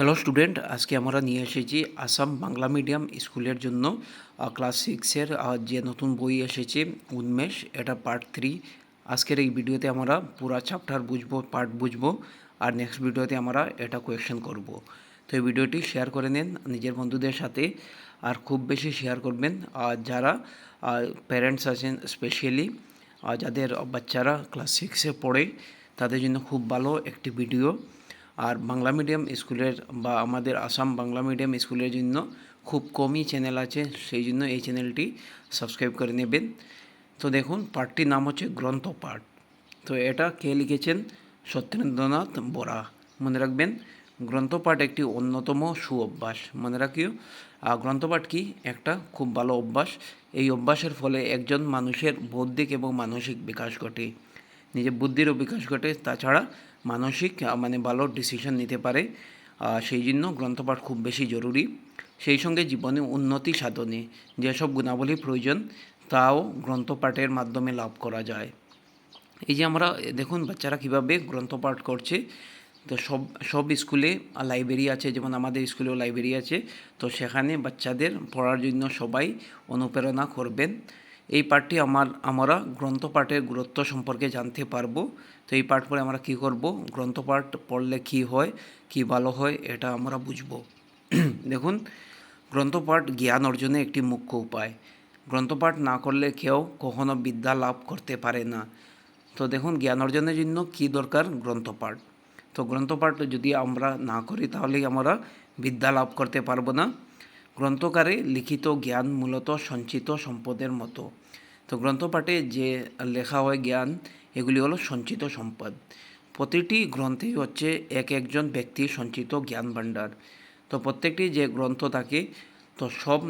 Hello student আজকে আমরা নিয়ে এসেছি আসাম বাংলা মিডিয়াম স্কুলের জন্য ক্লাস সিক্সের যে নতুন বই এসেছে, উন্মেষ, এটা পার্ট থ্রি আজকের এই ভিডিওতে আমরা পুরা চ্যাপ্টার বুঝব পার্ট বুঝব, আর নেক্সট ভিডিওতে আমরা এটা কোয়েকশন করব। তো এই ভিডিওটি শেয়ার করে নিন নিজের বন্ধুদের সাথে, আর খুব বেশি শেয়ার করবেন, আর যারা প্যারেন্টস আছেন স্পেশালি যাদের বাচ্চারা ক্লাস সিক্সে পড়ে, তাদের জন্য খুব ভালো একটি ভিডিও আর বাংলা মিডিয়াম স্কুলের বা আমাদের আসাম বাংলা মিডিয়াম স্কুলের জন্য খুব কমই চ্যানেল আছে, সেই জন্য এই চ্যানেলটি সাবস্ক্রাইব করে নেবেন। তো দেখুন পাঠটির নাম হচ্ছে গ্রন্থ পাঠ। তো এটা কে লিখেছেন? সত্যেন্দ্রনাথ বরা। মনে রাখবেন গ্রন্থপাঠ একটি অন্যতম সু অভ্যাস মনে রাখিও গ্রন্থপাঠ কি? একটা খুব ভালো অভ্যাস। এই অভ্যাসের ফলে একজন মানুষের বৌদ্ধিক এবং মানসিক বিকাশ ঘটে। নিজের বুদ্ধিরও বিকাশ ঘটে। তাছাড়া মানসিক মানে ভালো ডিসিশন নিতে পারে। সেই জন্য গ্রন্থপাঠ খুব বেশি জরুরি। সেই সঙ্গে জীবনে উন্নতি সাধনে যেসব গুণাবলী প্রয়োজন, তাও গ্রন্থপাঠের মাধ্যমে লাভ করা যায়। এই যে আমরা দেখুন বাচ্চারা কীভাবে গ্রন্থপাঠ করছে, তো সব সব স্কুলে লাইব্রেরি আছে, যেমন আমাদের স্কুলেও লাইব্রেরি আছে। তো সেখানে বাচ্চাদের পড়ার জন্য সবাই অনুপ্রেরণা করবেন। এই পাঠটি আমার, আমরা গ্রন্থপাঠের গুরুত্ব সম্পর্কে জানতে পারব। তো এই পাঠ পড়ে আমরা কী করব? গ্রন্থপাঠ পড়লে কী হয়, কী ভালো হয়, এটা আমরা বুঝব। দেখুন, গ্রন্থপাঠ জ্ঞান অর্জনে একটি মুখ্য উপায়। গ্রন্থপাঠ না করলে কেউ কখনো বিদ্যা লাভ করতে পারে না। তো দেখুন, জ্ঞান অর্জনের জন্য কী দরকার? গ্রন্থপাঠ। তো গ্রন্থপাঠ যদি আমরা না করি তাহলে আমরা বিদ্যা লাভ করতে পারব না। গ্রন্থকারে লিখিত জ্ঞান মূলত সঞ্চিত সম্পদের মতো। তো গ্রন্থপাঠে যে লেখা হয় জ্ঞান, এগুলি হলো সঞ্চিত সম্পদ। প্রতিটি গ্রন্থেই হচ্ছে এক একজন ব্যক্তির সঞ্চিত জ্ঞান ভাণ্ডার। তো প্রত্যেকটি যে গ্রন্থ থাকে, তো সব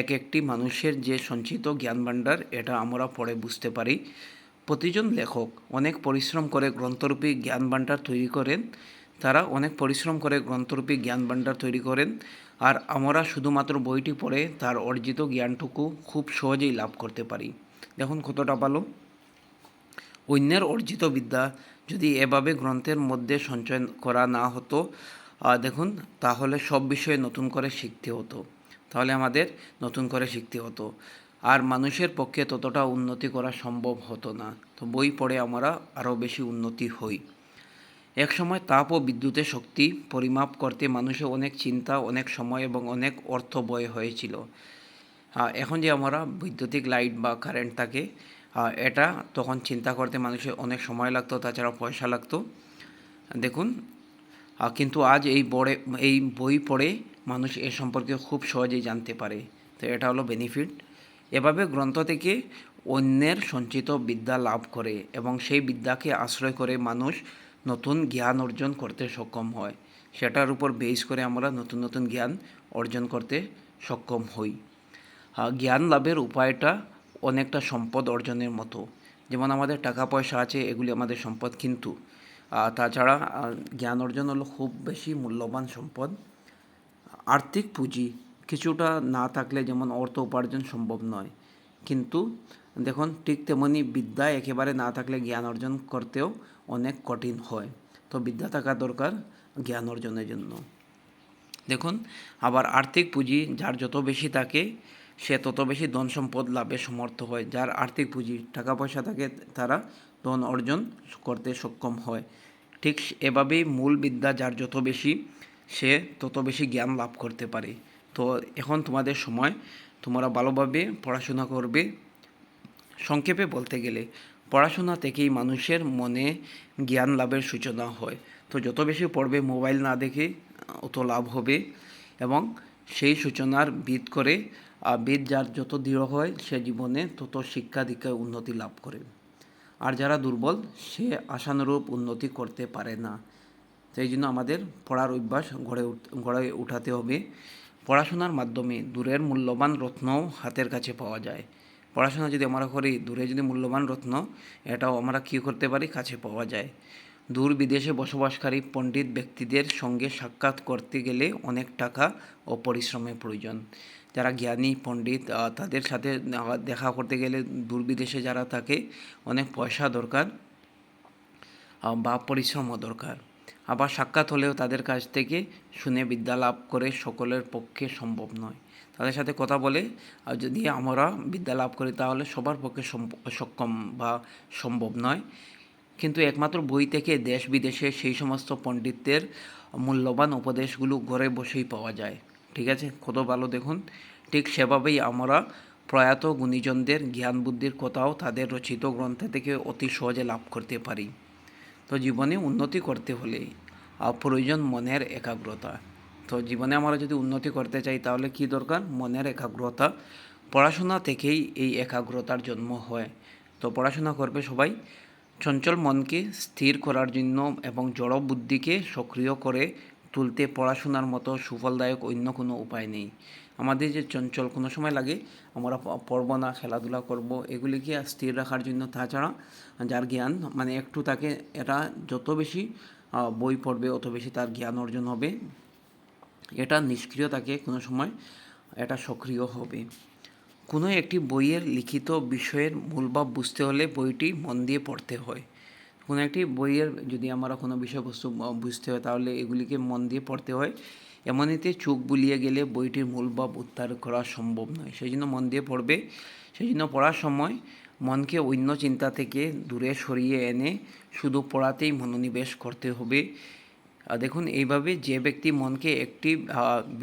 এক একটি মানুষের যে সঞ্চিত জ্ঞান ভাণ্ডার, এটা আমরা পড়ে বুঝতে পারি। প্রতিজন লেখক অনেক পরিশ্রম করে গ্রন্থরূপী জ্ঞান ভাণ্ডার তৈরি করেন। তারা অনেক পরিশ্রম করে গ্রন্থরূপী জ্ঞান ভাণ্ডার তৈরি করেন। আর আমরা শুধুমাত্র বইটি পড়ে তার অর্জিত জ্ঞানটুকু খুব সহজেই লাভ করতে পারি। দেখুন কতটা ভালো অন্যের অর্জিত বিদ্যা যদি এভাবে গ্রন্থের মধ্যে সঞ্চয় করা না হতো দেখুন, তাহলে সব বিষয়ে নতুন করে শিখতে হতো। তাহলে আমাদের নতুন করে শিখতে হতো। আর মানুষের পক্ষে ততটা উন্নতি করা সম্ভব হতো না। তো বই পড়ে আমরা আরও বেশি উন্নতি হই। এক সময় তাপ ও বিদ্যুতের শক্তি পরিমাপ করতে মানুষের অনেক চিন্তা, অনেক সময় এবং অনেক অর্থ ব্যয় হয়েছিল। এখন যে আমরা বৈদ্যুতিক লাইট বা কারেন্ট থাকে এটা তখন চিন্তা করতে মানুষের অনেক সময় লাগতো, তাছাড়া পয়সা লাগতো। দেখুন কিন্তু আজ এই বড়ে, এই বই পড়ে মানুষ এ সম্পর্কে খুব সহজেই জানতে পারে। তো এটা হলো বেনিফিট। এভাবে গ্রন্থ থেকে অন্যের সঞ্চিত বিদ্যা লাভ করে এবং সেই বিদ্যাকে আশ্রয় করে মানুষ নতুন জ্ঞান অর্জন করতে সক্ষম হয়। সেটার উপর বেস করে আমরা নতুন নতুন জ্ঞান অর্জন করতে সক্ষম হই। জ্ঞান লাভের উপায়টা অনেকটা সম্পদ অর্জনের মতো। যেমন আমাদের টাকা পয়সা আছে, এগুলি আমাদের সম্পদ কিন্তু। তাছাড়া জ্ঞান অর্জন হলো খুব বেশি মূল্যবান সম্পদ। আর্থিক পুঁজি কিছুটা না থাকলে যেমন অর্থ উপার্জন সম্ভব নয়। কিন্তু দেখুন, ঠিক তেমনি বিদ্যা একেবারে না থাকলে জ্ঞান অর্জন করতেও অনেক কঠিন হয়। তো বিদ্যা থাকা দরকার জ্ঞান অর্জনের জন্য। দেখুন, আবার আর্থিক পুঁজি যার যত বেশি থাকে, সে তত বেশি ধন সম্পদ লাভে সমর্থ হয়। যার আর্থিক পুঁজি টাকা পয়সা থাকে, তারা ধন অর্জন করতে সক্ষম হয়। ঠিক এভাবেই মূল বিদ্যা যার যত বেশি, সে তত বেশি জ্ঞান লাভ করতে পারে। তো এখন তোমাদের সময়, তোমরা ভালোভাবে পড়াশোনা করবে সংক্ষেপে বলতে গেলে, পড়াশোনা থেকেই মানুষের মনে জ্ঞান লাভের সূচনা হয়। তো যত বেশি পড়বে, মোবাইল না দেখে অত লাভ হবে এবং সেই সূচনার বিদ করে বেদ যার যত দৃঢ় হয়, সে জীবনে তত শিক্ষা দীক্ষায় উন্নতি লাভ করে। আর যারা দুর্বল, সে আশানুরূপ উন্নতি করতে পারে না। সেই জন্য আমাদের পড়ার অভ্যাস গড়ে গড়ে উঠাতে হবে। পড়াশোনার মাধ্যমে দূরের মূল্যবান রত্নও হাতের কাছে পাওয়া যায়। পড়াশোনা যদি আমরা করি, দূরে যদি মূল্যবান রত্ন, এটাও আমরা কী করতে পারি? কাছে পাওয়া যায়। দূর বিদেশে বসবাসকারী পণ্ডিত ব্যক্তিদের সঙ্গে সাক্ষাৎ করতে গেলে অনেক টাকা ও পরিশ্রমের প্রয়োজন। যারা জ্ঞানী, পণ্ডিত তাদের সাথে দেখা করতে গেলে দূর বিদেশে যারা থাকে, অনেক পয়সা দরকার বা পরিশ্রমও দরকার। আবার সাক্ষাৎ হলেও তাদের কাছ থেকে শুনে বিদ্যা লাভ করে সকলের পক্ষে সম্ভব নয়। তাদের সাথে কথা বলে, আর যদি আমরা বিদ্যা লাভ করি তাহলে সবার পক্ষে সক্ষম বা সম্ভব নয়। কিন্তু একমাত্র বই থেকে দেশ বিদেশে সেই সমস্ত পণ্ডিতদের মূল্যবান উপদেশগুলো ঘরে বসেই পাওয়া যায়। ঠিক আছে? কত ভালো দেখুন। ঠিক সেভাবেই আমরা প্রয়াত গুণীজনদের জ্ঞান বুদ্ধির কথাও তাদের রচিত গ্রন্থ থেকে অতি সহজে লাভ করতে পারি। তো জীবনে উন্নতি করতে হলে প্রয়োজন মনের একাগ্রতা। তো জীবনে আমরা যদি উন্নতি করতে চাই, তাহলে কি দরকার? মনের একাগ্রতা। পড়াশোনা থেকেই এই একাগ্রতার জন্ম হয়। তো পড়াশোনা করবে সবাই। চঞ্চল মনকে স্থির করার জন্য এবং জড় বুদ্ধিকে সক্রিয় করে তুলতে পড়াশোনার মতো সুফলদায়ক অন্য কোনো উপায় নেই। আমাদের যে চঞ্চল, কোনো সময় লাগে আমরা পড়ব না, খেলাধুলা করব, এগুলিকে স্থির রাখার জন্য। তাছাড়া যার জ্ঞান মানে একটু তাকে এটা যত বেশি বই পড়বে, অত বেশি তার জ্ঞান অর্জন হবে। এটা নিষ্ক্রিয় থাকে কোনো সময় এটা সক্রিয় হবে। কোনো একটি বইয়ের লিখিত বিষয়ের মূলভাব বুঝতে হলে বইটি মন দিয়ে পড়তে হয়। কোনো একটি বইয়ের যদি আমরা কোনো বিষয়বস্তু বুঝতে হয় তাহলে এগুলিকে মন দিয়ে পড়তে হয়। এমনিতে চোখ বুলিয়ে গেলে বইটির মূলভাব উদ্ধার করা সম্ভব নয় সেই জন্য মন দিয়ে পড়বে। সেই জন্য পড়ার সময় মনকে অন্য চিন্তা থেকে দূরে সরিয়ে এনে শুধু পড়াতেই মনোনিবেশ করতে হবে। দেখুন, এইভাবে যে ব্যক্তি মনকে একটি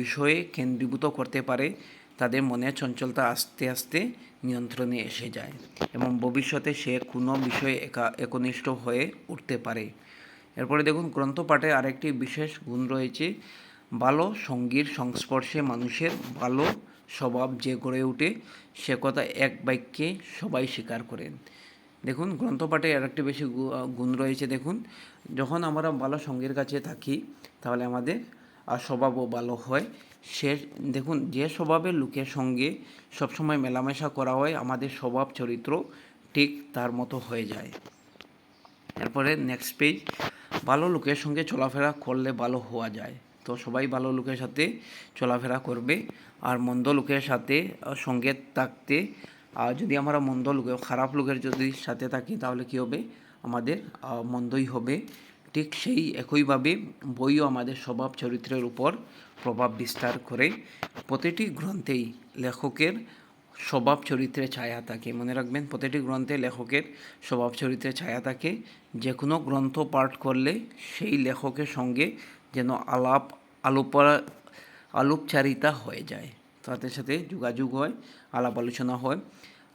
বিষয়ে কেন্দ্রীভূত করতে পারে, তাদের মনের চঞ্চলতা আস্তে আস্তে নিয়ন্ত্রণে এসে যায় এবং ভবিষ্যতে সে কোনো বিষয়ে একা, একনিষ্ঠ হয়ে উঠতে পারে। এরপরে দেখুন গ্রন্থ পাঠে আরেকটি বিশেষ গুণ রয়েছে, ভালো সঙ্গীর সংস্পর্শে মানুষের ভালো স্বভাব যে গড়ে ওঠে, সে কথা এক বাক্যে সবাই স্বীকার করেন। দেখুন, গ্রন্থপাঠে আর একটি বেশি গুণ রয়েছে, দেখুন। যখন আমরা ভালো সঙ্গীর কাছে থাকি, তাহলে আমাদের স্বভাবও ভালো হয়। সে, দেখুন, যে স্বভাবের লোকের সঙ্গে সবসময় মেলামেশা করা হয়, আমাদের স্বভাব চরিত্র ঠিক তার মতো হয়ে যায়। এরপরে নেক্সট পেজ ভালো লোকের সঙ্গে চলাফেরা করলে ভালো হওয়া যায়। তো সবাই ভালো লোকের সাথে চলাফেরা করবে, আর মন্দ লোকের সাথে সঙ্গে থাকতে যদি আমরা মন্দ লোকের খারাপ লোকের যদি সাথে থাকি, তাহলে কী হবে? আমাদের মন্দই হবে। ঠিক সেই একইভাবে বইও আমাদের স্বভাব চরিত্রের উপর প্রভাব বিস্তার করে। প্রতিটি গ্রন্থেই লেখকের স্বভাব চরিত্রে ছায়া থাকে। মনে রাখবেন, প্রতিটি গ্রন্থে লেখকের স্বভাব চরিত্রে ছায়া থাকে। যে কোনো গ্রন্থ পাঠ করলে সেই লেখকের সঙ্গে যেন আলাপ আলোপরা আলোপচারিতা হয়ে যায়। তাদের সাথে যোগাযোগ হয়, আলাপ আলোচনা হয়।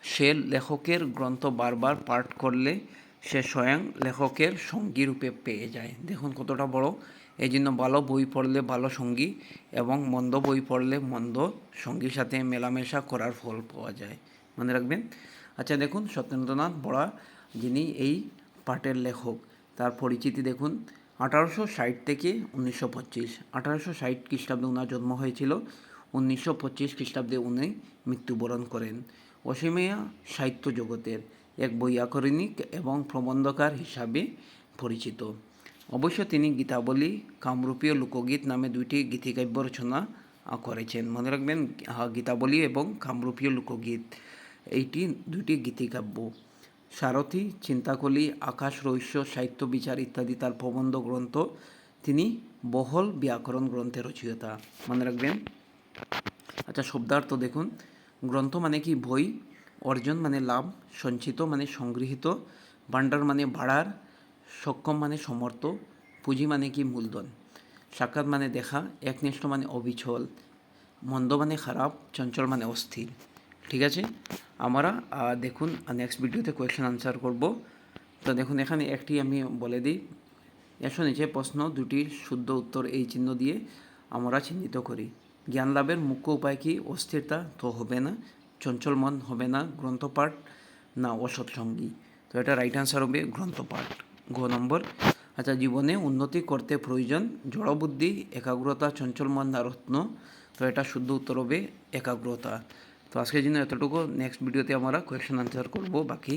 সে লেখকের গ্রন্থ বারবার পাঠ করলে সে স্বয়ং লেখকের সঙ্গী রূপে পেয়ে যায়। দেখুন কতটা বড়। এই জন্য ভালো বই পড়লে ভালো সঙ্গী এবং মন্দ বই পড়লে মন্দ সঙ্গীর সাথে মেলামেশা করার ফল পাওয়া যায়। মনে রাখবেন? আচ্ছা দেখুন সত্যেন্দ্রনাথ বড়া, যিনি এই পাঠের লেখক, তার পরিচিতি দেখুন। আঠারোশো ষাট থেকে উনিশশো পঁচিশ। আঠারোশো ষাট খ্রিস্টাব্দে ওনার জন্ম হয়েছিল। উনিশশো পঁচিশ খ্রিস্টাব্দে উনি মৃত্যুবরণ করেন। অসীমিয়া সাহিত্য জগতের এক বৈয়াকরণিক এবং প্রবন্ধকার হিসাবে পরিচিত। অবশ্য তিনি গীতাবলী, কামরূপীয় লোকগীত নামে দুইটি গীতিকাব্য রচনা করেছেন। মনে রাখবেন গীতাবলী এবং কামরূপীয় লোকগীত, এইটি দুইটি গীতিকাব্য। সারথী, চিন্তাকলি, আকাশ রহস্য, সাহিত্য বিচার ইত্যাদি তার প্রবন্ধ গ্রন্থ তিনি বহল ব্যাকরণ গ্রন্থের রচয়িতা মনে রাখবেন আচ্ছা শব্দার্থ দেখুন। গ্রন্থ মানে কি? বই। অর্জন মানে লাভ। সঞ্চিত মানে সংগৃহীত। ভাণ্ডার মানে ভাড়ার সক্ষম মানে সমর্থ। পুঁজি মানে কি? মূলধন। সাক্ষাৎ মানে দেখা। একনিষ্ঠ মানে অবিচল। মন্দ মানে খারাপ। চঞ্চল মানে অস্থির। ঠিক আছে? আমরা দেখুন নেক্সট ভিডিওতে কোয়েশ্চেন আনসার করব। তো দেখুন, এখানে একটি আমি বলে দিই। এসো নিচে প্রশ্ন দুটির শুদ্ধ উত্তর এই চিহ্ন দিয়ে আমরা চিহ্নিত করি। জ্ঞান লাভের মুখ্য উপায় কি? অস্থিরতা তো হবে না চঞ্চল মন হবে না, গ্রন্থপাঠ না অসৎসঙ্গী। তো এটা রাইট আনসার হবে গ্রন্থপাঠ। ঘ নম্বর আচ্ছা জীবনে উন্নতি করতে প্রয়োজন জড়বুদ্ধি, একাগ্রতা চঞ্চল মন না রত্ন। তো এটা শুদ্ধ উত্তর হবে একাগ্রতা। তো আজকের জন্য এতটুকু। নেক্সট ভিডিওতে আমরা কোয়েশ্চেন আনসার করব বাকি।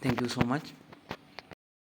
Thank you so much